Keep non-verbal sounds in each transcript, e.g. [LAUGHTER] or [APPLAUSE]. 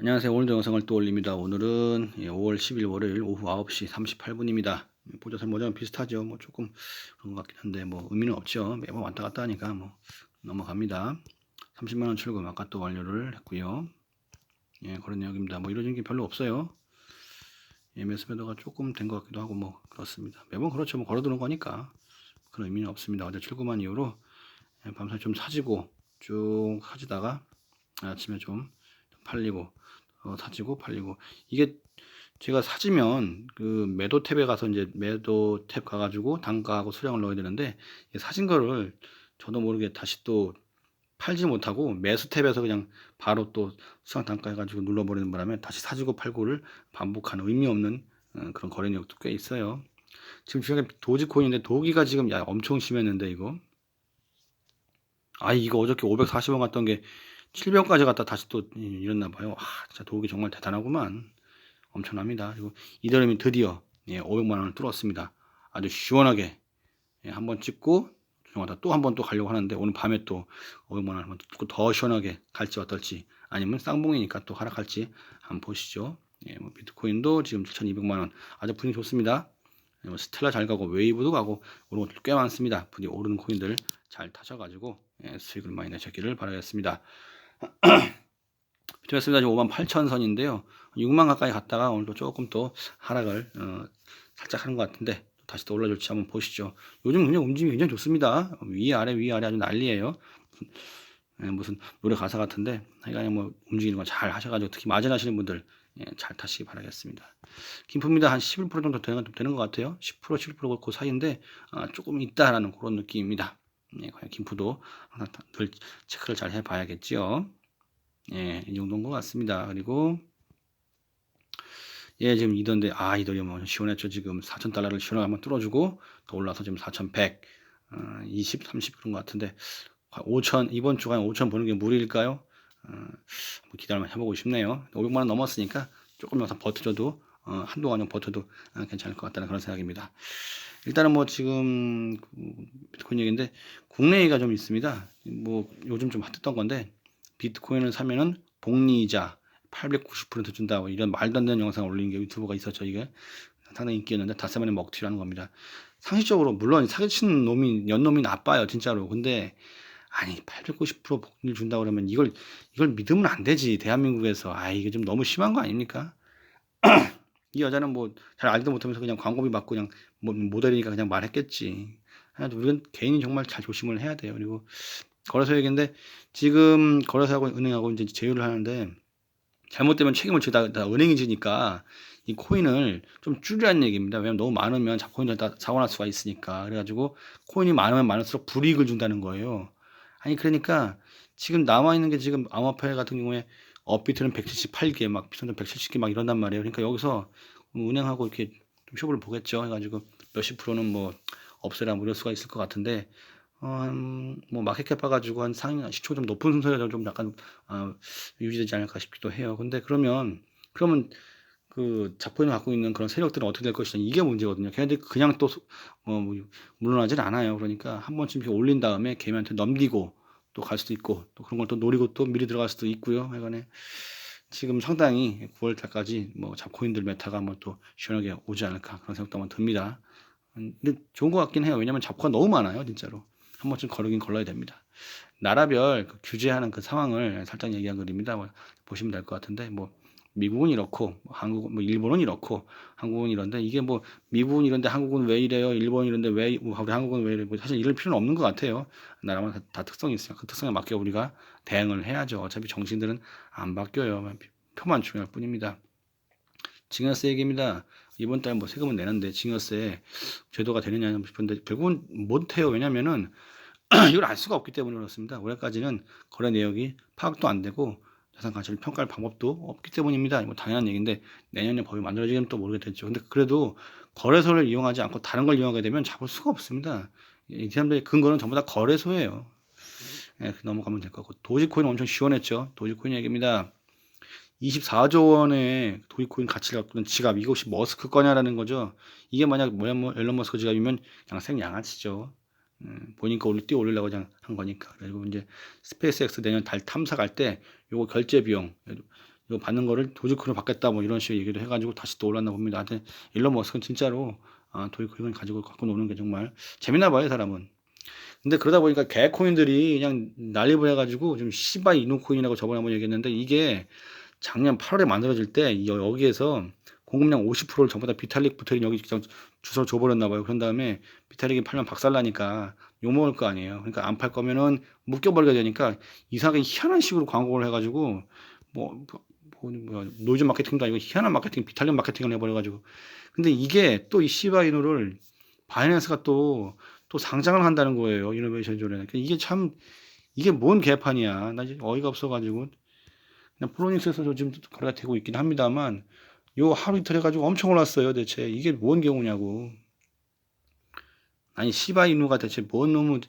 안녕하세요. 오늘도 영상을 또 올립니다. 오늘은 5월 10일 월요일 오후 9시 38분입니다. 보조선 모자랑 비슷하죠. 뭐 조금 그런 것 같긴 한데 뭐 의미는 없죠. 매번 왔다 갔다 하니까 뭐 넘어갑니다. 30만원 출금 아까 또 완료를 했고요. 예, 그런 내용입니다. 뭐 이루어진 게 별로 없어요. 예, 매수 매도가 조금 된 것 같기도 하고 뭐 그렇습니다. 매번 그렇죠. 뭐 걸어두는 거니까 그런 의미는 없습니다. 어제 출금한 이후로 예, 밤새 좀 사지고 쭉 사지다가 아침에 좀 팔리고 어, 사지고 팔리고 이게 제가 사지면 그 매도 탭에 가서 이제 매도 탭 가가지고 단가하고 수량을 넣어야 되는데 이 사진 거를 저도 모르게 다시 또 팔지 못하고 매수 탭에서 그냥 바로 또 수량 단가 해가지고 눌러버리는 바람에 다시 사지고 팔고를 반복하는 의미 없는 어, 그런 거래 내역도 꽤 있어요. 지금 게 도지코인인데 도기가 지금 야 엄청 심했는데 이거 아 이거 어저께 540원 갔던 게 700원까지 갔다 다시 또 이랬나 봐요. 아, 진짜 도기 정말 대단하구만. 엄청납니다. 그리고 이더리움이 드디어 예, 500만 원을 뚫었습니다. 아주 시원하게 예, 한번 찍고 조정하다 또 한 번 또 가려고 하는데 오늘 밤에 또 500만 원 한번 뚫고 더 시원하게 갈지 어떨지 아니면 쌍봉이니까 또 하락할지 한번 보시죠. 예, 뭐 비트코인도 지금 7,200만 원 아주 분위기 좋습니다. 예, 뭐 스텔라 잘 가고 웨이브도 가고 오른 것들 꽤 많습니다. 부디 오르는 코인들 잘 타셔가지고 예, 수익을 많이 내셨기를 바라겠습니다. 비트였습니다. 지금 5만 8천 선인데요. 6만 가까이 갔다가 오늘도 조금 또 하락을 어, 살짝 하는 것 같은데 다시 또 올라줄지 한번 보시죠. 요즘 그냥 움직임이 굉장히 좋습니다. 위 아래 위 아래 아주 난리예요. 무슨, 예, 무슨 노래 가사 같은데 하여간에 뭐 움직이는 거 잘 하셔가지고 특히 마진하시는 분들 예, 잘 타시기 바라겠습니다. 김품입니다. 한 11% 정도 되는, 되는 것 같아요. 10% 11%그 사이인데 아, 조금 있다라는 그런 느낌입니다. 예, 과연 김프도 항상 늘 체크를 잘 해봐야겠지요. 예, 이 정도인 것 같습니다. 그리고 예, 지금 이던데 아 이더리움 뭐 시원했죠. 지금 4,000달러를 시원하게 한번 뚫어주고 더 올라서 지금 4,100, 어, 20, 30 그런 것 같은데 5,000 이번 주간 5,000 보는 게 무리일까요? 어, 기다려 해보고 싶네요. 500만 원 넘었으니까 조금 더 버텨줘도 어, 한동안 좀 버텨도 어, 괜찮을 것 같다는 그런 생각입니다. 일단은 뭐 지금 그 비트코인 얘기인데 국내 얘기가 좀 있습니다. 뭐 요즘 좀 핫했던 건데 비트코인을 사면은 복리이자 890% 준다 뭐 이런 말도 안 되는 영상을 올리는 게 유튜버가 있었죠 이게 상당히 인기였는데 다 쓰면 먹튀라는 겁니다. 상식적으로 물론 사기치는 놈이 연놈이 나빠요 진짜로 근데 아니 890% 복리를 준다 그러면 이걸 이걸 믿으면 안 되지 대한민국에서 아 이게 좀 너무 심한 거 아닙니까? [CLEARS THROAT] 이 여자는 뭐 잘 알지도 못하면서 그냥 광고비 받고 그냥 뭐 모델이니까 그냥 말했겠지. 우리는 개인이 정말 잘 조심을 해야 돼요. 그리고 거래소 얘기인데 지금 거래소하고 은행하고 이제 제휴를 하는데 잘못되면 책임을 지다 다 은행이 지니까 이 코인을 좀 줄이라는 얘기입니다. 왜냐면 너무 많으면 코인들 다 사고 날 수가 있으니까. 그래가지고 코인이 많으면 많을수록 불이익을 준다는 거예요. 아니 그러니까 지금 남아 있는 게 지금 암호화폐 같은 경우에 업비트는 178개, 막 비선은 170개 막 이런단 말이에요. 그러니까 여기서 은행하고 이렇게 좀 쇼부를 보겠죠. 해가지고 몇십 프로는 뭐 없애라 뭐 이럴 수가 있을 것 같은데 어, 음, 뭐 마켓캡 봐가지고 한 상위 시초 좀 높은 순서에서 좀 약간 어, 유지되지 않을까 싶기도 해요. 근데 그러면 그러면 그 자포인을 갖고 있는 그런 세력들은 어떻게 될 것이냐 이게 문제거든요. 걔네들 그냥 또 뭐, 뭐 물러나질 않아요. 그러니까 한 번쯤 이렇게 올린 다음에 걔한테 넘기고 또 갈 수도 있고 또 그런 걸 또 노리고 또 미리 들어갈 수도 있고요. 하여간에 지금 상당히 9월 달까지 뭐 잡코인들 메타가 뭐또 시원하게 오지 않을까 그런 생각도 한번 듭니다. 근데 좋은 것 같긴 해요. 왜냐면 잡코가 너무 많아요, 진짜로. 한 번쯤 걸르긴 걸러야 됩니다. 나라별 그 규제하는 그 상황을 살짝 얘기한 그림이다. 뭐 보시면 될 것 같은데 뭐 미국은 이렇고 뭐 한국 뭐 일본은 이렇고 한국은 이런데 이게 뭐 미국은 이런데 한국은 왜 이래요? 일본은 이런데 왜 우리 한국은 왜 이래? 뭐 사실 이럴 필요는 없는 것 같아요. 나라마다 다, 다 특성이 있으니까 그 특성에 맞게 우리가 대응을 해야죠. 어차피 정신들은 안 바뀌어요. 표만 중요할 뿐입니다. 징여세 얘기입니다. 이번 달 뭐 세금은 내는데 징여세 제도가 되느냐 싶은데 결국은 못해요. 왜냐면은 [CLEARS THROAT] 이걸 알 수가 없기 때문에 그렇습니다. 올해까지는 거래 내역이 파악도 안 되고 자산 가치를 평가할 방법도 없기 때문입니다. 뭐 당연한 얘기인데 내년에 법이 만들어지면 또 모르겠겠죠. 근데 그래도 거래소를 이용하지 않고 다른 걸 이용하게 되면 잡을 수가 없습니다. 이 사람들의 근거는 전부 다 거래소예요. 예, 넘어가면 될 거고 도지코인 엄청 시원했죠. 도지코인 얘기입니다. 24조 원의 도지코인 가치를 갖고 있는 지갑 이것이 머스크 거냐라는 거죠. 이게 만약 뭐야 뭐 앨런 머스크 지갑이면 그냥 생양아치죠. 음, 보니까 올려 뛰어 올리려고 그냥 한 거니까. 그리고 이제 스페이스X 내년 달 탐사 갈 때 요거 결제 비용 이거 받는 거를 도지코인으로 받겠다 뭐 이런 식으로 얘기도 해가지고 다시 또 올랐나 봅니다. 하여튼 일론 머스크는 진짜로 아, 도지코인 가지고 갖고 노는 게 정말 재밌나 봐요, 이 사람은. 근데 그러다 보니까 개코인들이 그냥 난리부 해가지고 좀 시바 이누 코인이라고 저번에 한번 얘기했는데 이게 작년 8월에 만들어질 때 여- 여기에서 공급량 50%를 전부 다 비탈릭 부터린 여기 그냥 주소 줘버렸나 봐요. 그런 다음에 비탈릭이 팔면 박살나니까 욕먹을 거 아니에요. 그러니까 안 팔 거면은 묶여버리게 되니까 이상하게 희한한 식으로 광고를 해가지고 뭐, 뭐, 뭐, 뭐 노이즈 마케팅도 아니고 희한한 마케팅, 비탈릭 마케팅을 해버려가지고 근데 이게 또 이 시바이누를 바이낸스가 또 또 상장을 한다는 거예요. 이노베이션 존에. 그러니까 이게 참 이게 뭔 개판이야. 나 이제 어이가 없어가지고 그냥 프로닉스에서 지금 거래가 되고 있긴 합니다만 요 하루 이틀 해가지고 엄청 올랐어요. 대체 이게 뭔 경우냐고. 아니 시바이누가 대체 뭔 놈의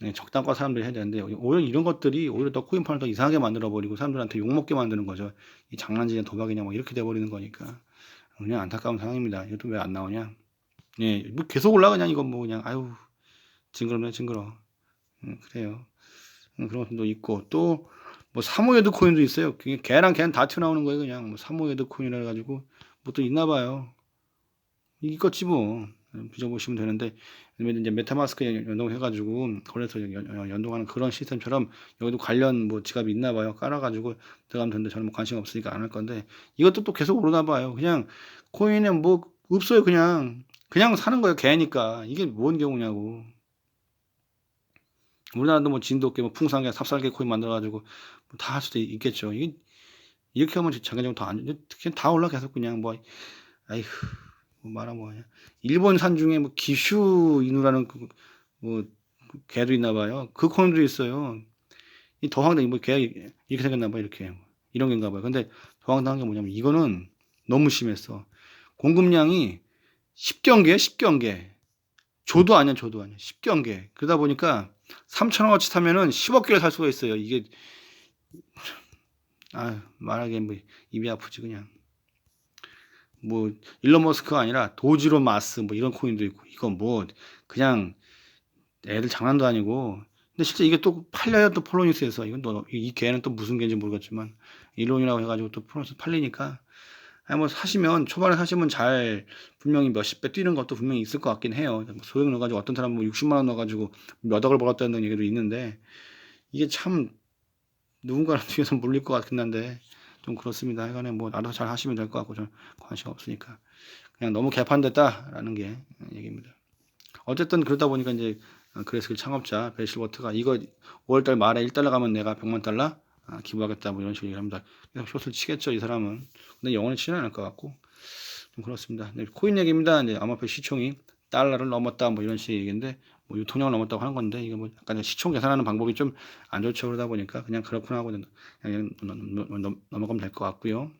네, 적당과 사람들이 해야 되는데 오히려 이런 것들이 오히려 더 코인판을 더 이상하게 만들어 버리고 사람들한테 욕먹게 만드는 거죠. 이 장난질이냐 도박이냐 뭐 이렇게 돼 버리는 거니까 그냥 안타까운 상황입니다. 이것도 왜 안 나오냐? 예, 뭐 계속 올라가냐 이건 뭐 그냥 아유 징그럽네 징그러. 음, 그래요. 음, 그런 것도 있고 또 뭐 사모예드 코인도 있어요. 그게 걔랑 걔는 다 튀어나오는 거예요. 그냥 뭐 사모예드 코인이라 해가지고 뭐 또 있나 봐요. 이것지 뭐 빚어보시면 되는데 이제 메타마스크 연동해가지고 거래소 연동하는 그런 시스템처럼 여기도 관련 뭐 지갑이 있나 봐요. 깔아가지고 들어가면 되는데 저는 뭐 관심 없으니까 안 할 건데 이것도 또 계속 오르나 봐요. 그냥 코인에 뭐 없어요. 그냥 그냥 사는 거예요. 개니까 이게 뭔 경우냐고. 우리나라도 뭐 없게 뭐 풍산개 삽살개 코인 만들어가지고 뭐 다 할 수도 있겠죠. 이게 이렇게 하면 장기적으로 더안 그냥 다 올라 계속 그냥 뭐 아이고 뭐 말하 뭐하냐. 일본 산 중에 뭐 기슈 이누라는 그, 뭐 개도 있나 봐요. 그 코인도 있어요. 이 더 황당한 뭐 개가 이렇게 생겼나 봐 이렇게 이런 게인가 봐요. 근데 더 황당한 게 뭐냐면 이거는 너무 심했어. 공급량이 10경기에 10경기. 조도 아니야, 조도 아니야. 10경기. 그러다 보니까 3천원어치 사면은 10억 개를 살 수가 있어요. 이게 아 말하기에 뭐 입이 아프지 그냥. 뭐 일론 머스크가 아니라 도지로 마스 뭐 이런 코인도 있고 이건 뭐 그냥 애들 장난도 아니고. 근데 실제 이게 또 팔려요 또 폴로니스에서. 이건 또 이 개는 또 무슨 개인지 모르겠지만 일론이라고 해가지고 또 폴로니스 팔리니까. 아니 뭐 사시면 초반에 사시면 잘 분명히 몇십 배 뛰는 것도 분명히 있을 것 같긴 해요. 뭐 소액 넣어가지고 어떤 사람은 뭐 60만 원 넣어가지고 몇 억을 벌었다는 얘기도 있는데 이게 참 누군가를 [LAUGHS] 뒤에서 물릴 것 같긴 한데 좀 그렇습니다. 하여간에 뭐 알아서 잘 하시면 될 것 같고 저는 관심 없으니까 그냥 너무 개판됐다라는 게 얘기입니다. 어쨌든 그러다 보니까 이제 그래서 창업자 벨실버트가 이거 5월달 말에 1달러 가면 내가 100만 달러 아, 기부하겠다 뭐 이런 식으로 얘기합니다. 그래서 숏을 치겠죠 이 사람은. 근데 영원히 치는 않을 것 같고 좀 그렇습니다. 네, 코인 얘기입니다. 이제 암호화폐 시총이 달러를 넘었다 뭐 이런 식의 얘기인데 뭐 유통량을 넘었다고 하는 건데 이게 뭐 약간 시총 계산하는 방법이 좀 안 좋죠 그러다 보니까 그냥 그렇구나 하고 그냥 넘어가면 될 것 같고요.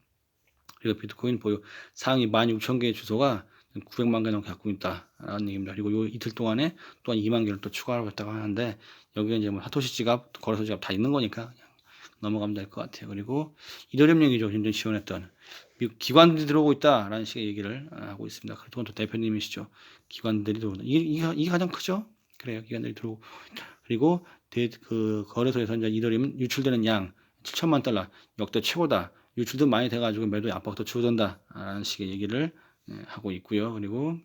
그리고 비트코인 보유 상위 16,000개의 주소가 900만 개 넘게 갖고 있다라는 얘기입니다. 그리고 요 이틀 동안에 또한 2만 개를 또 추가하고 있다고 하는데 여기에 이제 뭐 사토시 지갑, 거래소 지갑 다 있는 거니까 넘어가면 될 것 같아요. 그리고 이더리움 얘기죠. 굉장히 지원했던 미국 기관들이 들어오고 있다라는 식의 얘기를 하고 있습니다. 또 대표님이시죠. 기관들이 들어온다. 이게, 이게, 이게 가장 크죠. 그래요. 기관들이 들어오고 그리고 대, 그 거래소에서 이제 이더리움 유출되는 양 7천만 달러 역대 최고다. 유출도 많이 돼가지고 매도의 압박도 줄어든다라는 식의 얘기를 예, 하고 있고요. 그리고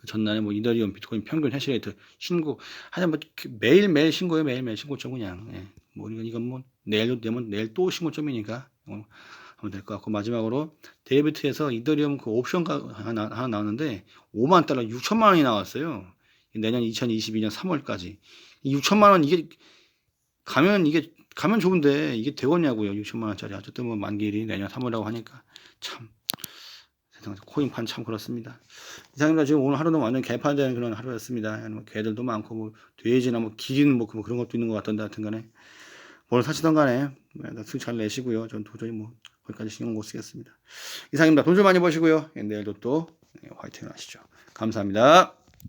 그 전날에 뭐 이더리움 비트코인 평균 해시레이트 신고 하여튼 뭐 매일 매일 신고요 매일 매일 신고점 그냥 예. 뭐 이건 이건 뭐 내일도 되면 내일 또 신고점이니까 어, 하면 될 것 같고 마지막으로 데이비트에서 이더리움 그 옵션 가 하나, 하나 나왔는데 5만 달러 6천만 원이 나왔어요. 내년 2022년 3월까지 6천만 원 이게 가면 이게 가면 좋은데 이게 되겠냐고요 6천만 원짜리 어쨌든 뭐 만기일이 내년 3월이라고 하니까 참 코인판 참 그렇습니다. 이상입니다. 지금 오늘 하루는 완전 개판되는 그런 하루였습니다. 뭐 개들도 많고 뭐 돼지나 뭐 기린 뭐 그런 것도 있는 것 같던데 하여튼간에 뭘 사시던 간에 수익 잘 내시고요. 전 도저히 뭐 거기까지 신경 못 쓰겠습니다. 이상입니다. 돈 좀 많이 버시고요. 예, 내일도 또 예, 화이팅 하시죠. 감사합니다.